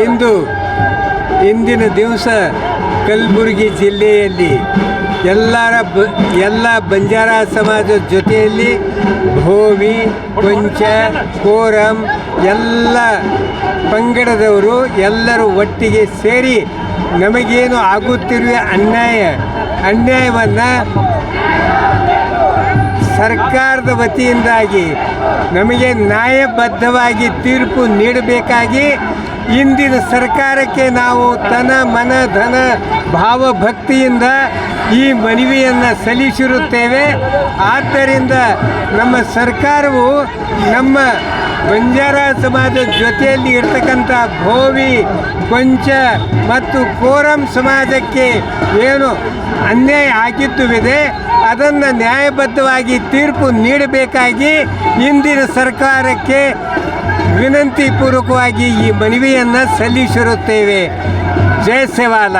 ಇಂದು ಇಂದಿನ ದಿವಸ ಕಲಬುರಗಿ ಜಿಲ್ಲೆಯಲ್ಲಿ ಎಲ್ಲರ ಬ, ಎಲ್ಲ ಬಂಜಾರ ಸಮಾಜದ ಜೊತೆಯಲ್ಲಿ ಭೋವಿ, ಕೊಂಚ, ಕೋರಂ ಎಲ್ಲ ಪಂಗಡದವರು ಎಲ್ಲರೂ ಒಟ್ಟಿಗೆ ಸೇರಿ ನಮಗೇನು ಆಗುತ್ತಿರುವ ಅನ್ಯಾಯ, ಅನ್ಯಾಯವನ್ನು ಸರ್ಕಾರದ ವತಿಯಿಂದಾಗಿ ನಮಗೆ ನ್ಯಾಯಬದ್ಧವಾಗಿ ತೀರ್ಪು ನೀಡಬೇಕಾಗಿ ಇಂದಿನ ಸರ್ಕಾರಕ್ಕೆ ನಾವು ತನ ಮನ, ಧನ, ಭಾವಭಕ್ತಿಯಿಂದ ಈ ಮನವಿಯನ್ನು ಸಲ್ಲಿಸಿರುತ್ತೇವೆ. ಆದ್ದರಿಂದ ನಮ್ಮ ಸರ್ಕಾರವು ನಮ್ಮ ಬಂಜಾರ ಸಮಾಜದ ಜೊತೆಯಲ್ಲಿ ಇರ್ತಕ್ಕಂಥ ಭೋವಿ ಕೊಂಚ ಮತ್ತು ಕೋರಂ ಸಮಾಜಕ್ಕೆ ಏನು ಅನ್ಯಾಯ ಆಗಿದ್ದುವಿದೆ, ಅದನ್ನು ನ್ಯಾಯಬದ್ಧವಾಗಿ ತೀರ್ಪು ನೀಡಬೇಕಾಗಿ ಇಂದಿನ ಸರ್ಕಾರಕ್ಕೆ ವಿನಂತಿ ಪೂರ್ವಕವಾಗಿ ಈ ಮನವಿಯನ್ನು ಸಲ್ಲಿಸಿರುತ್ತೇವೆ. ಜಯ ಸೇವಾಲ